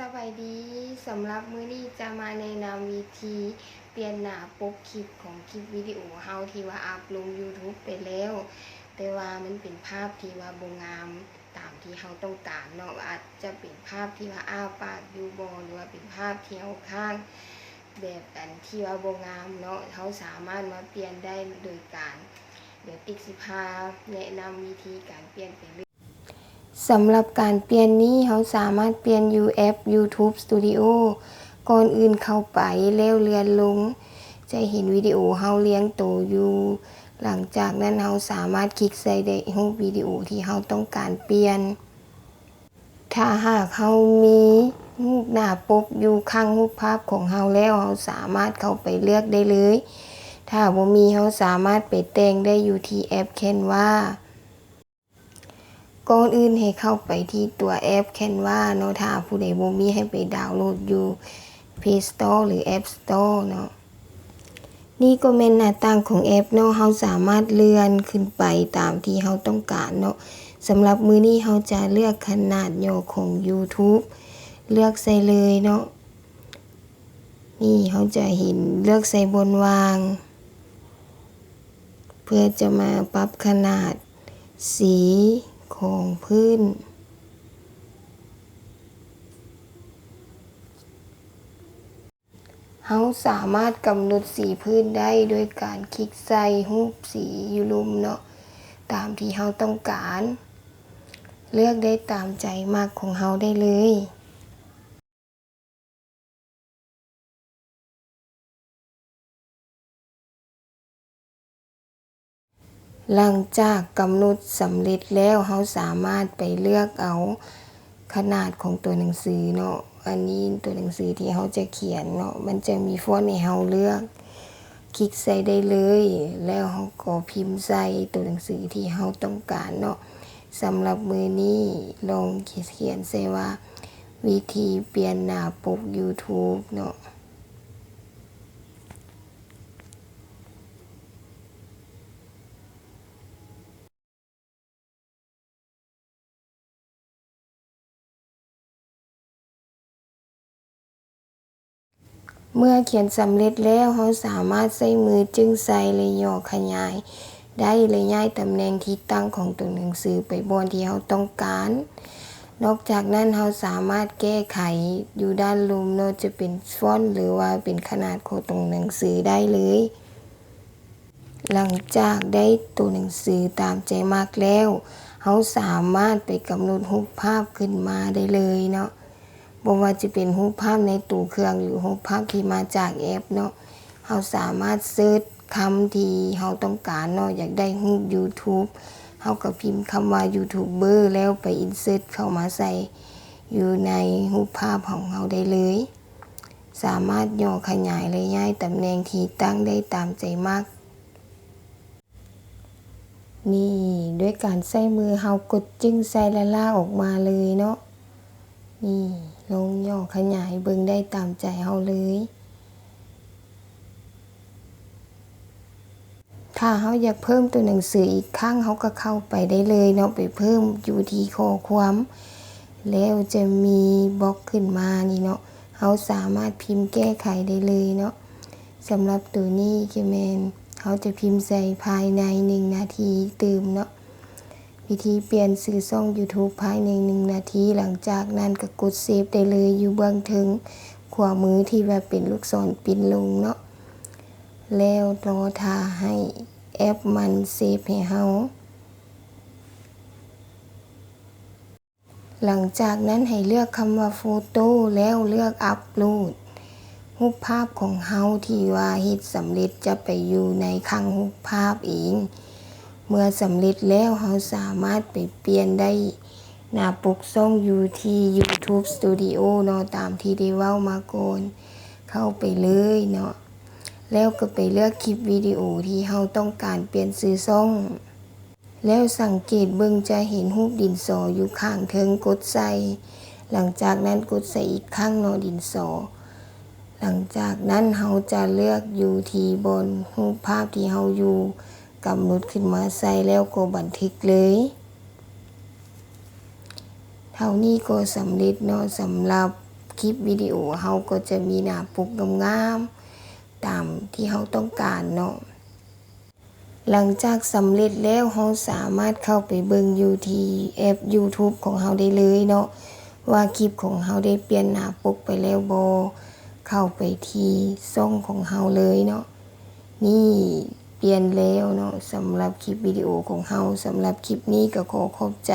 สบายดีสำหรับมื้อนี้จะมาแนะนำวิธีเปลี่ยนหน้าปกคลิปของคลิปวิดีโอเฮาที่ว่าอัพลง YouTube ไปแล้ว แต่ว่ามันเป็นภาพที่ว่าบงามตามที่เฮาต้องการเนาะอาจจะเป็นภาพที่ว่าอ้าปากอยู่บ่หรือว่าเป็นภาพที่เฮาข้างแบบอันที่ว่าบงามเนาะเฮาสามารถมาเปลี่ยนได้โดยการ เดี๋ยวติ๊กสิพาแนะนำวิธีการเปลี่ยนไปเลย สำหรับการเปลี่ยนนี้เขาสามารถเปลี่ยน U App YouTube Studio ก่อนอื่นเข้าไปแล้วเลือนลง จะเห็นวิดีโอเฮาเลี้ยงโตวอยู่หลังจากนั้นเฮาสามารถคลิกใส่ได้รูปวิดีโอที่เฮาต้องการเปลี่ยน ถ้าหากเฮามีรูปหน้าปกอยู่ข้างรูปภาพของเฮาแล้วเฮาสามารถเข้าไปเลือกได้เลย ถ้าบ่มีเฮาสามารถไปแต่งได้อยู่ที่แอป Canva ก่อนอื่นให้เข้าไปที่ตัวแอป Canva เนาะถ้าผู้ใดบ่มีให้ไปดาวน์โหลดอยู่ Play Store หรือ App Store เนาะนี่ก็เป็นหน้าต่างของแอปเนาะเฮาสามารถเลื่อนขึ้นไปตามที่เฮาต้องการเนาะสำหรับมือนี้เฮาจะเลือกขนาดย่อของ YouTube เลือกใส่เลยเนาะนี่เฮาจะเห็นเลือกใส่บนวาง เพื่อจะมาปรับขนาดสี ของพื้น เฮาสามารถกำหนดสีพื้นได้โดยการคลิกใส่รูปสีอยู่ลุมเนาะตามที่เฮาต้องการ เลือกได้ตามใจมากของเฮาได้เลย หลังจากกำหนดสำเร็จแล้วเราสามารถไปเลือกเอาขนาดของตัวหนังสือเนาะอันนี้ตัวหนังสือที่เราจะเขียนเนาะมันจะมีฟอนต์ให้เราเลือก คลิกใส่ได้เลย แล้วเราก็พิมพ์ใส่ตัวหนังสือที่เราต้องการเนาะสำหรับมือนี้ลองเขียนใส่ว่า วิธีเปลี่ยนหน้าปก YouTube เนาะ เมื่อเขียนสำเร็จแล้วเราสามารถใช้มือจึงใส่และย่อขยาย ได้และย้ายตำแหน่งที่ตั้งของตัวหนังสือไปบนที่เราต้องการ นอกจากนั้นเราสามารถแก้ไขอยู่ด้านลุมเนจะเป็นฟอนต์หรือว่าเป็นขนาดของตรงหนังสือได้เลย หลังจากได้ตัวหนังสือตามใจมากแล้วเราสามารถไปกำหนดรูปภาพขึ้นมาได้เลยเนาะ บ่ว่าจะเป็นรูปภาพในตู้เครื่องหรือรูปภาพที่มาจากแอปเนาะเราสามารถเซิร์ชคำที่เราต้องการเนาะอยากได้รูป YouTube เราก็พิมพ์คำว่ายูทูบเบอร์แล้วไปอินเสิร์ตเข้ามาใส่อยู่ในรูปภาพของเราได้เลย สามารถย่อขยายและย้ายตำแหน่งที่ตั้งได้ตามใจมากนี่ด้วยการใช้มือเรากดจึงใส่ละลากออกมาเลยเนาะ นี่ลงย่อขยายเบิ่งได้ตามใจเฮาเลย ถ้าเฮาอยากเพิ่มตัวหนังสืออีกครั้งเฮาก็เข้าไปได้เลยเนาะไปเพิ่มอยู่ที่ข้อความ แล้วจะมีบล็อกขึ้นมานี่เนาะเฮาสามารถพิมพ์แก้ไขได้เลยเนาะสำหรับตัวนี้คือแมนเฮาจะพิมพ์ใส่ภายใน1นาทีตื่มเนาะ วิธีเปลี่ยนสื่อช่อง YouTube ภายในหนึ่งนาที หลังจากนั้นก็กดเซฟได้เลยอยู่เบื้องถึงขวามือที่ว่าเป็นลูกศรปินลงเนาะแล้วรอท่าให้แอปมันเซฟให้เฮาหลังจากนั้นให้เลือกคำว่าโฟโต้แล้วเลือกอัปโหลดรูปภาพของเฮาที่ว่าเฮ็ดสำเร็จจะไปอยู่ในคลังรูปภาพเอง เมื่อสำเร็จแล้วเราสามารถไปเปลี่ยนได้หน้าปกช่องอยู่ที่ YouTube Studio เนาะตามที่ได้เว้ามาก่อนเข้าไปเลยเนาะแล้วก็ไปเลือกคลิปวิดีโอที่เราต้องการเปลี่ยนซื้อช่อง แล้วสังเกตเบิ่งจะเห็นรูปดินสออยู่ข้างเทิงกดใส่หลังจากนั้นกดใส่อีกข้างเนาะดินสอ หลังจากนั้นเราจะเลือกอยู่ที่บนรูปภาพที่เราอยู่ กำหนดขึ้นมาใส่แล้วก็บันทึกเลย เท่านี้ก็สำเร็จเนาะสำหรับคลิปวิดีโอเฮาก็จะมีหน้าปกงามๆตามที่เฮาต้องการเนาะหลังจากสำเร็จแล้วเราสามารถเข้าไปเบิ่งอยู่ที่แอป YouTube ของเราได้เลยเนาะว่าคลิปของเราได้เปลี่ยนหน้าปกไปแล้วโบเข้าไปที่ช่องของเราเลยเนาะนี่ เปลี่ยนแล้วเนาะสำหรับคลิปวิดีโอของเราสำหรับคลิปนี้ก็ขอขอบใจ